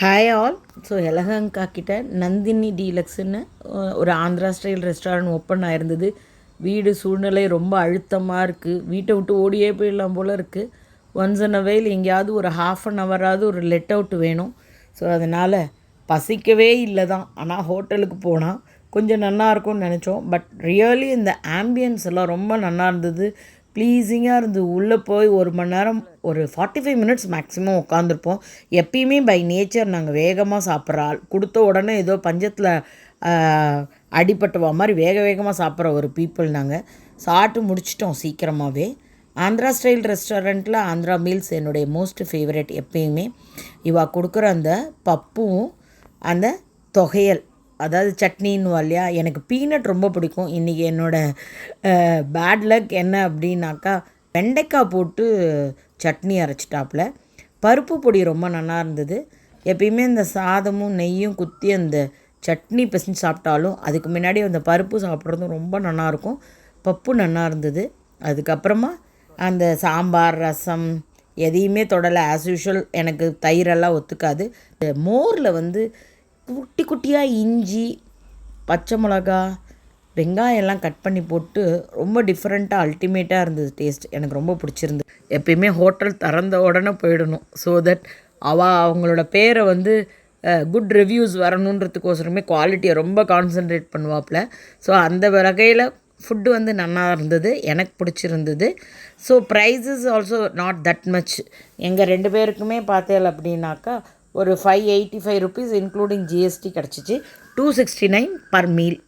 Hi all so Yelahanka கிட்ட நந்தினி டீலக்ஸ்னு ஒரு ஆந்திரா ஸ்டைல் ரெஸ்டாரண்ட் ஓப்பன் ஆயிருந்தது. வீடு சூழ்நிலை ரொம்ப அழுத்தமாக இருக்குது வீட்டை விட்டு ஓடியே போயிடலாம் போல் இருக்குது ஒன்ஸ் அன் அவையில் எங்கேயாவது ஒரு ஹாஃப் அன் ஹவராவது ஒரு லெட் அவுட் வேணும். ஸோ அதனால் பசிக்கவே இல்லை தான். ஆனால் ஹோட்டலுக்கு போனால் கொஞ்சம் நல்லா இருக்கும்னு நினச்சோம். பட் ரியலி இந்த ஆம்பியன்ஸ் எல்லாம் ரொம்ப நல்லா இருந்தது. ப்ளீஸிங்காக இருந்தது உள்ளே போய் ஒரு மணி நேரம் ஒரு ஃபார்ட்டி ஃபைவ் மினிட்ஸ் மேக்ஸிமம் உட்காந்துருப்போம் எப்பயுமே பை நேச்சர் நாங்கள் வேகமாக சாப்பிட்ற ஆள். கொடுத்த உடனே ஏதோ பஞ்சத்தில் அடிபட்டுவா மாதிரி வேக வேகமாக சாப்பிட்ற ஒரு பீப்புள் நாங்கள் சாப்பிட்டு முடிச்சிட்டோம் சீக்கிரமாகவே ஆந்திரா ஸ்டைல் ரெஸ்டாரண்ட்டில் ஆந்திரா மீல்ஸ் என்னுடைய மோஸ்ட் ஃபேவரட் எப்பயுமே. இவா கொடுக்குற அந்த பப்பும் அந்த தொகையல். அதாவது சட்னின்னு இல்லையா? எனக்கு பீனட் ரொம்ப பிடிக்கும். இன்றைக்கி என்னோடய பேட் லக் என்ன அப்படின்னாக்கா வெண்டைக்காய் போட்டு சட்னி அரைச்சிட்டாப்புல. பருப்பு பொடி ரொம்ப நல்லா இருந்தது. எப்பயுமே இந்த சாதமும் நெய்யும் குத்தி அந்த சட்னி பிசைஞ்சு சாப்பிட்டாலும் அதுக்கு முன்னாடி அந்த பருப்பு சாப்பிட்றதும் ரொம்ப நல்லாயிருக்கும் பப்பு நல்லா இருந்தது. அதுக்கப்புறமா அந்த சாம்பார் ரசம் எதையுமே தொடலை. ஆஸ் யூஷுவல் எனக்கு தயிரெல்லாம் ஒத்துக்காது. மோரில் வந்து குட்டி குட்டியாக இஞ்சி பச்சை மிளகா வெங்காயம் எல்லாம் கட் பண்ணி போட்டு ரொம்ப டிஃப்ரெண்ட்டாக அல்டிமேட்டாக இருந்தது டேஸ்ட் எனக்கு ரொம்ப பிடிச்சிருந்து எப்பயுமே ஹோட்டல் திறந்த உடனே போயிடணும். ஸோ தட் அவா அவங்களோட பேரை வந்து குட் ரிவ்யூஸ் வரணுன்றதுக்கோசரமே குவாலிட்டியை ரொம்ப கான்சென்ட்ரேட் பண்ணுவாப்பில். ஸோ அந்த வகையில் ஃபுட்டு வந்து நல்லா இருந்தது. எனக்கு பிடிச்சிருந்தது. So prices also not that much எங்கள் ரெண்டு பேருக்குமே பார்த்தேன் அப்படின்னாக்கா ஒரு five eighty five rupees including GST கிடச்சிச்சு. Two sixty nine per meal